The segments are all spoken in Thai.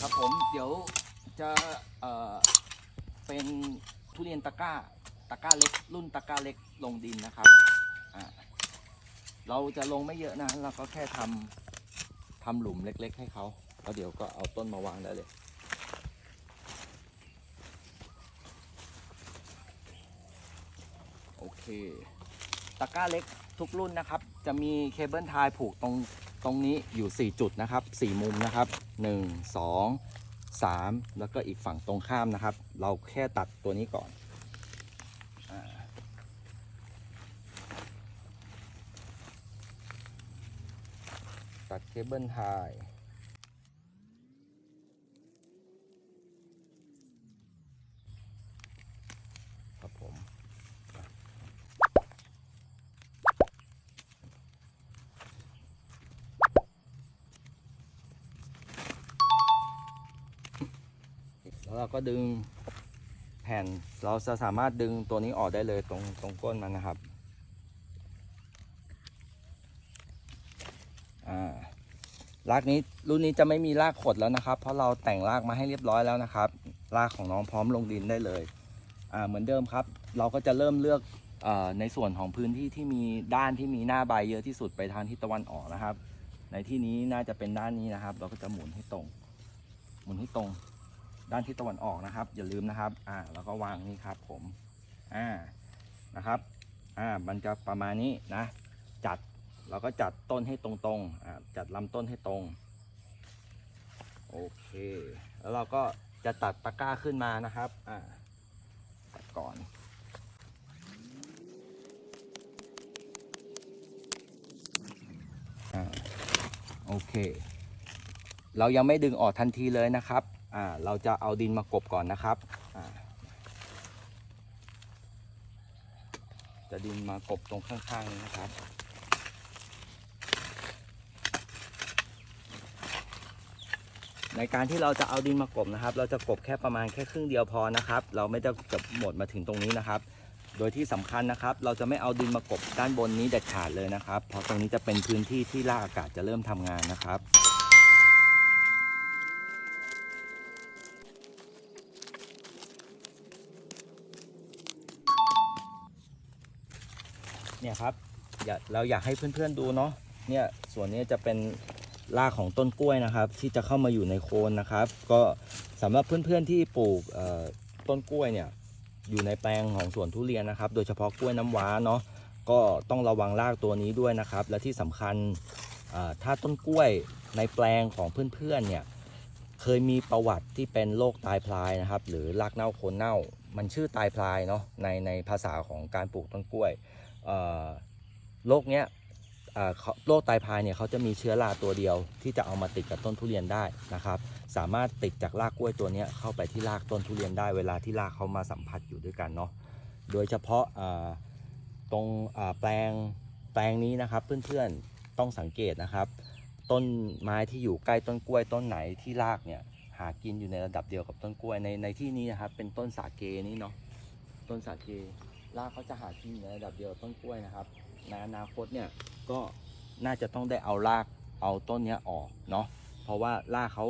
ครับผมเดี๋ยวจะเอ่อเป็นทุเรียนตะกร้าตะกร้าเล็กรุ่นตะกร้าเล็กลงดินนะครับอ่าเราจะลงไม่เยอะนะเราก็แค่ทำทำหลุมเล็ก ๆ ให้เขาแล้วเดี๋ยวก็เอาต้นมาวางได้เลยโอเคตะกร้าเล็กทุกรุ่นนะครับ จะมีเคเบิลทายผูกตรง ตรงนี้อยู่ 4 จุดนะครับ 4 มุมนะครับ 1 2 3 แล้วก็อีกฝั่งตรงข้ามนะครับ เราแค่ตัดตัวนี้ก่อน ตัดเคเบิลไทยครับผม แล้วเราก็ดึงแผ่นเราจะสามารถดึงตัวนี้ออกได้เลยตรงตรงก้นมันนะครับอ่ารากนี้รุ่นนี้จะไม่มีรากขดแล้วนะครับ เพราะเราแต่งรากมาให้เรียบร้อยแล้วนะครับรากของน้องพร้อมลงดินได้เลยอ่าเหมือนเดิมครับ เราก็จะเริ่มเลือกอในส่วนของพื้นที่ที่มีด้านที่มีหน้าใบเยอะที่สุดไปทางทิศตะวันออกนะครับ ในที่นี้น่าจะเป็นด้านนี้นะครับ เราก็จะหมุนให้ตรง หมุนให้ตรง ด้านทิศตะวันออกนะครับ อย่าลืมนะครับอ่าแล้วก็วางนี่ครับผมอ่านะครับอ่ามันจะประมาณนี้นะจัดเราก็จัดต้นให้ตรงๆอ่าจัดลำต้นให้ตรงโอเค แล้วเราก็จะตัดตะกร้าขึ้นมานะครับอ่าตัดก่อนอ่าโอเค เรายังไม่ดึงออกทันทีเลยนะครับ อ่าเราจะเอาดินมากบก่อนนะครับอ่าจะดินมากบตรงข้างๆนี้นะครับในการที่เราจะเอาดินมากบนะครับ เราจะกบแค่ประมาณแค่ครึ่งเดียวพอนะครับ เราไม่จะกบหมดมาถึงตรงนี้นะครับ โดยที่สำคัญนะครับ เราจะไม่เอาดินมากบด้านบนนี้เด็ดขาดเลยนะครับ เพราะตรงนี้จะเป็นพื้นที่ที่รากอากาศจะเริ่มทำงานนะครับ เนี่ยครับอยากเราอยากให้เพื่อนๆดูเนาะเนี่ยส่วนนี้จะเป็นรากของต้นกล้วยนะครับ ที่จะเข้ามาอยู่ในโคนนะครับ ก็สำหรับเพื่อนๆที่ปลูกต้นกล้วยเนี่ยอยู่ในแปลงของสวนทุเรียนนะครับ โดยเฉพาะกล้วยน้ำว้าเนาะก็ต้องระวังรากตัวนี้ด้วยนะครับ และที่สำคัญถ้าต้นกล้วยในแปลงของเพื่อนๆเนี่ยเคยมีประวัติที่เป็นโรคตายพลายนะครับ หรือรากเน่าโคนเน่า มันชื่อตายพลายเนาะในในภาษาของการปลูกต้นกล้วย โรคเนี้ยเขาโรคไตพายเนี่ยเขาจะมีเชื้อราตัวเดียว ที่จะเอามาติดกับต้นทุเรียนได้นะครับ สามารถติดจากรากกล้วยตัวเนี้ยเข้าไปที่รากต้นทุเรียนได้ เวลาที่รากเขามาสัมผัสอยู่ด้วยกันเนาะ โดยเฉพาะตรงแปลงแปลงนี้นะครับเพื่อนๆต้องสังเกตนะครับ ต้นไม้ที่อยู่ใกล้ต้นกล้วยต้นไหนที่รากเนี่ยหากินอยู่ในระดับเดียวกับต้นกล้วยในในที่นี้นะครับเป็นต้นสาเกนี่เนาะต้นสาเก รากเขาจะหากินในระดับเดียวต้นกล้วยนะครับในอนาคตเนี่ยก็น่าจะต้องได้เอารากเอาต้นเนี้ยออกเนาะเพราะว่ารากเขา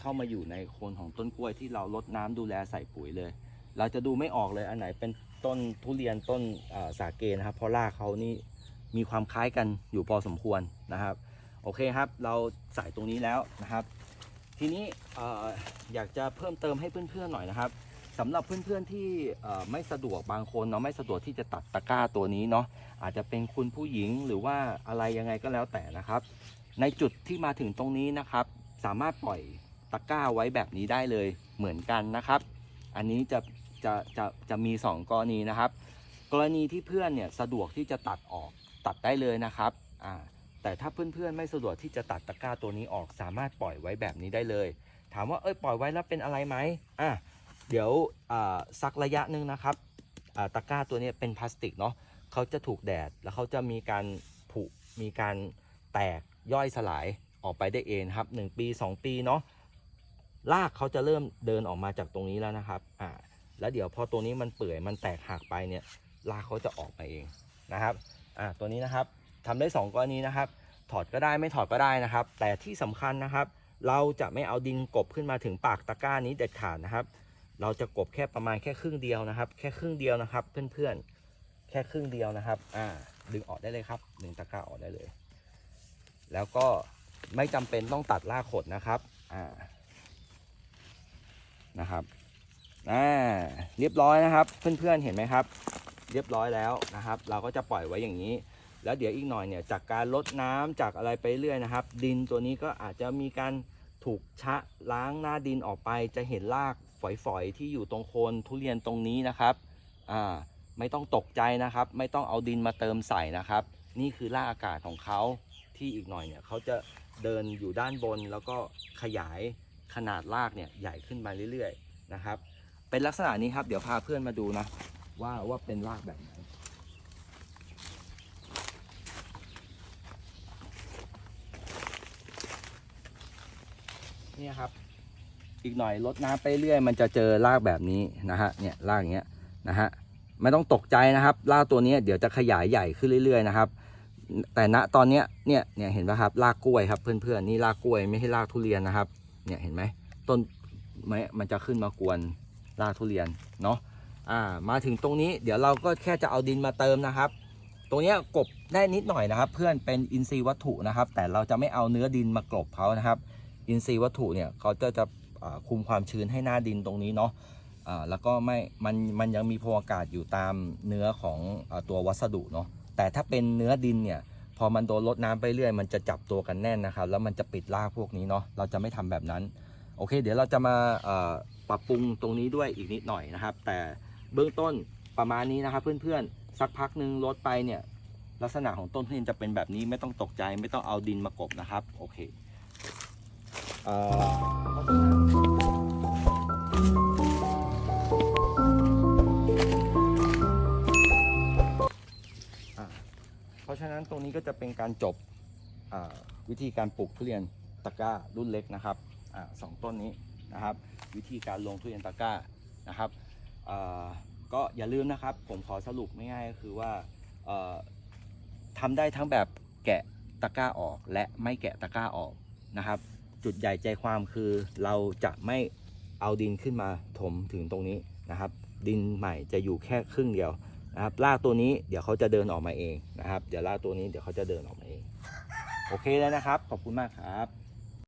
เข้ามาอยู่ในโคนของต้นกล้วยที่เราลดน้ำดูแลใส่ปุ๋ยเลย เราจะดูไม่ออกเลยอันไหนเป็นต้นทุเรียนต้นสาเกนะครับ เพราะรากเขานี่มีความคล้ายกันอยู่พอสมควรนะครับ โอเคครับเราใส่ตรงนี้แล้วนะครับ ทีนี้เอ่ออยากจะเพิ่มเติมให้เพื่อนๆหน่อยนะครับ สำหรับเพื่อนๆที่ไม่สะดวกบางคนเนาะไม่สะดวกที่จะตัดตะกร้าตัวนี้เนาะอาจจะเป็นคุณผู้หญิงหรือว่าอะไรยังไงก็แล้วแต่นะครับ ในจุดที่มาถึงตรงนี้นะครับ สามารถปล่อยตะกร้าไว้แบบนี้ได้เลยเหมือนกันนะครับ อันนี้จะจะจะจะมี 2 กรณีนะครับ กรณีที่เพื่อนเนี่ยสะดวกที่จะตัดออกตัดได้เลยนะครับอ่าแต่ถ้าเพื่อนๆไม่สะดวกที่จะตัดตะกร้าตัวนี้ออก สามารถปล่อยไว้แบบนี้ได้เลย ถามว่าเอ้ยปล่อยไว้แล้วเป็นอะไรไหมอะ เดี๋ยวสักระยะหนึ่งนะครับตะกร้าตัวนี้เป็นพลาสติกเนาะเขาจะถูกแดดแล้วเขาจะมีการผุมีการแตกย่อยสลายออกไปได้เองครับ 1 ปี 2 ปีเนาะรากเขาจะเริ่มเดินออกมาจากตรงนี้แล้วนะครับอ่าแล้วเดี๋ยวพอตัวนี้มันเปื่อยมันแตกหักไปเนี่ยรากเขาจะออกมาเองนะครับอ่าตัวนี้นะครับทำได้ 2 กรณีนะครับ ถอดก็ได้ไม่ถอดก็ได้นะครับ แต่ที่สำคัญนะครับ เราจะไม่เอาดินกบขึ้นมาถึงปากตะกร้านี้เด็ดขาดนะครับ เราจะกบแค่ประมาณแค่ครึ่งเดียวนะครับ แค่ครึ่งเดียวนะครับ เพื่อนๆ แค่ครึ่งเดียวนะครับ อ่า ดึงออกได้เลยครับดึงตะกร้าออกได้เลย แล้วก็ไม่จำเป็นต้องตัดรากขดนะครับ อ่า นะครับ อ่า เรียบร้อยนะครับ เพื่อนๆ เห็นไหมครับ เรียบร้อยแล้วนะครับ เราก็จะปล่อยไว้อย่างนี้ แล้วเดี๋ยวอีกหน่อยเนี่ยจากการลดน้ำจากอะไรไปเรื่อยนะครับ ดินตัวนี้ก็อาจจะมีการถูกชะล้างหน้าดินออกไปจะเห็นราก ฝอยๆที่อยู่ตรงโคนทุเรียนตรงนี้นะครับอ่าไม่ต้องตกใจนะครับ ไม่ต้องเอาดินมาเติมใส่นะครับ นี่คือรากอากาศของเขาที่อีกหน่อยเนี่ยเขาจะเดินอยู่ด้านบนแล้วก็ขยายขนาดรากเนี่ยใหญ่ขึ้นมาเรื่อยๆนะครับ เป็นลักษณะนี้ครับเดี๋ยวพาเพื่อนมาดูนะว่าว่าเป็นรากแบบไหนนี่ครับ อีกหน่อยลดน้ำไปเรื่อยมันจะเจอรากแบบนี้นะฮะเนี่ยรากอย่างเงี้ยนะฮะไม่ต้องตกใจนะครับรากตัวนี้เดี๋ยวจะขยายใหญ่ขึ้นเรื่อยๆนะครับ แต่ณตอนเนี้ยเนี่ยเนี่ยเห็นไหมครับรากกล้วยครับ เพื่อนๆนี่รากกล้วยไม่ใช่รากทุเรียนนะครับ เนี่ยเห็นไหมต้นไม้มันจะขึ้นมากวนรากทุเรียนเนาะอ่ามาถึงตรงนี้เดี๋ยวเราก็แค่จะเอาดินมาเติมนะครับ ตรงเนี้ยกบได้นิดหน่อยนะครับ เพื่อนเป็นอินทรีย์วัตถุนะครับ แต่เราจะไม่เอาเนื้อดินมากลบเขานะครับ อินทรีย์วัตถุเนี่ยเขาจะจะ คุมความชื้นให้หน้าดินตรงนี้เนาะแล้วก็ไม่มันมันยังมีพวอากาศอยู่ตามเนื้อของอตัววัสดุเนาะแต่ถ้าเป็นเนื้อดินเนี่ยพอมันโดนลดน้ำไปเรื่อย มันจะจับตัวกันแน่นนะครับ แล้วมันจะปิดรากพวกนี้เนาะเราจะไม่ทำแบบนั้น โอเค เดี๋ยวเราจะมาปรับปรุงตรงนี้ด้วยอีกนิดหน่อยนะครับ แต่เบื้องต้นประมาณนี้นะครับเพื่อนๆ สักพักหนึ่งลดไปเนี่ยลักษณะของต้นทุเรียนจะเป็นแบบนี้ไม่ต้องตกใจไม่ต้องเอาดินมากบนะครับ โอเค จะเป็นการจบวิธีการปลูกทุเรียนตะกร้ารุ่นเล็กนะครับอสองต้นนี้นะครับ วิธีการลงทุเรียนตะกร้านะครับก็อย่าลืมนะครับ ผมขอสรุปง่ายๆก็คือว่าเอ่อทำได้ทั้งแบบแกะตะกร้าออกและไม่แกะตะกร้าออกนะครับ จุดใหญ่ใจความคือเราจะไม่เอาดินขึ้นมาถมถึงตรงนี้นะครับ ดินใหม่จะอยู่แค่ครึ่งเดียว นะครับลากตัวนี้เดี๋ยวเขาจะเดินออกมาเองนะครับ เดี๋ยวลากตัวนี้เดี๋ยวเขาจะเดินออกมาเอง โอเคแล้วนะครับ ขอบคุณมากครับ